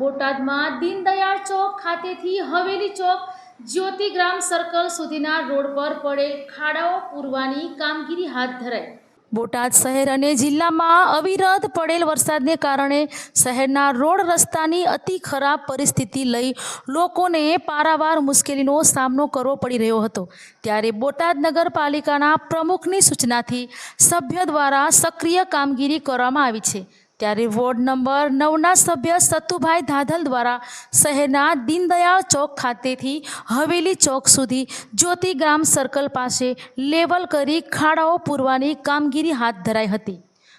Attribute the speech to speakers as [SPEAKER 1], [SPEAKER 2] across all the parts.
[SPEAKER 1] બોટાદમાં દીનદયાળ ચોક ખાતેથી હવેલી ચોક જ્યોતિગ્રામ સર્કલ સુધીના રોડ પર પડેલ ખાડાઓ પૂરવાની કામગીરી હાથ ધરાઈ. બોટાદ શહેર અને જિલ્લામાં અવિરત પડેલ વરસાદને કારણે શહેરના રોડ રસ્તાની અતિ ખરાબ પરિસ્થિતિ લઈ લોકોને પારાવાર મુશ્કેલીનો સામનો કરવો પડી રહ્યો હતો. ત્યારે બોટાદ નગરપાલિકાના પ્રમુખની સૂચનાથી સભ્ય દ્વારા સક્રિય કામગીરી કરવામાં આવી છે. ત્યારે વોર્ડ નંબર નવના સભ્ય સતુભાઈ ધાધલ દ્વારા શહેરના દીનદયાળ ચોક ખાતેથી હવેલી ચોક સુધી જ્યોતિગ્રામ સર્કલ પાસે લેવલ કરી ખાડાઓ પૂરવાની કામગીરી હાથ ધરાઈ હતી.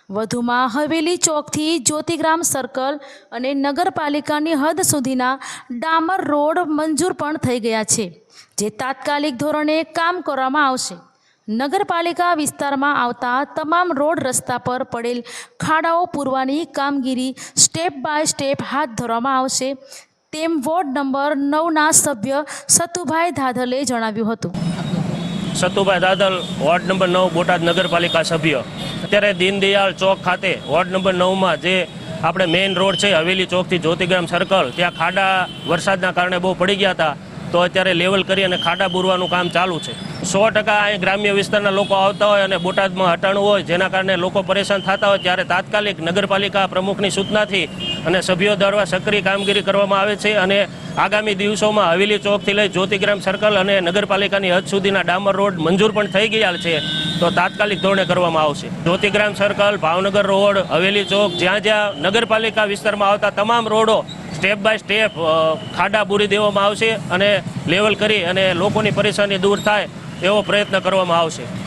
[SPEAKER 1] વધુમાં હવેલી ચોકથી જ્યોતિગ્રામ સર્કલ અને નગરપાલિકાની હદ સુધીના ડામર રોડ મંજૂર પણ થઈ ગયા છે, જે તાત્કાલિક ધોરણે કામ કરવામાં આવશે. નગરપાલિકા વિસ્તારમાં આવતા તમામ રોડ રસ્તા પર પડેલ ખાડાઓ પૂરવાની કામગીરી સ્ટેપ બાય સ્ટેપ હાથ ધરવામાં આવશે. તેમ વોર્ડ નંબર નવના સભ્ય સતુભાઈ ધાધલે જણાવ્યું હતું.
[SPEAKER 2] સતુભાઈ ધાધલ, વોર્ડ નંબર નવ, બોટાદ નગરપાલિકા સભ્ય. અત્યારે દીનદયાળ ચોક ખાતે વોર્ડ નંબર નવમાં જે આપણે મેઇન રોડ છે, હવેલી ચોકથી જ્યોતિગ્રામ સર્કલ ત્યાં ખાડા વરસાદના કારણે બહુ પડી ગયા હતા. તો અત્યારે લેવલ કરી અને ખાડા બુરવાનું કામ ચાલુ છે. સો ટકા અહીં ગ્રામ્ય વિસ્તારના લોકો આવતા હોય અને બોટાદમાં હટાણું હોય, જેના કારણે લોકો પરેશાન થતા હોય ત્યારે તાત્કાલિક નગરપાલિકા પ્રમુખની સૂચનાથી અને સભ્યો દ્વારા સક્રિય કામગીરી કરવામાં આવે છે અને આગામી દિવસોમાં હવેલી ચોકથી લઈ જ્યોતિગ્રામ સર્કલ અને નગરપાલિકાની હદ સુધીના ડામર રોડ મંજૂર પણ થઈ ગયા છે, તો તાત્કાલિક ધોરણે કરવામાં આવશે. જ્યોતિગ્રામ સર્કલ, ભાવનગર રોડ, હવેલી ચોક, જ્યાં જ્યાં નગરપાલિકા વિસ્તારમાં આવતા તમામ રોડો સ્ટેપ બાય સ્ટેપ ખાડા પૂરી દેવામાં આવશે અને લેવલ કરી અને લોકોની પરેશાની દૂર થાય એવો પ્રયત્ન કરવામાં આવશે.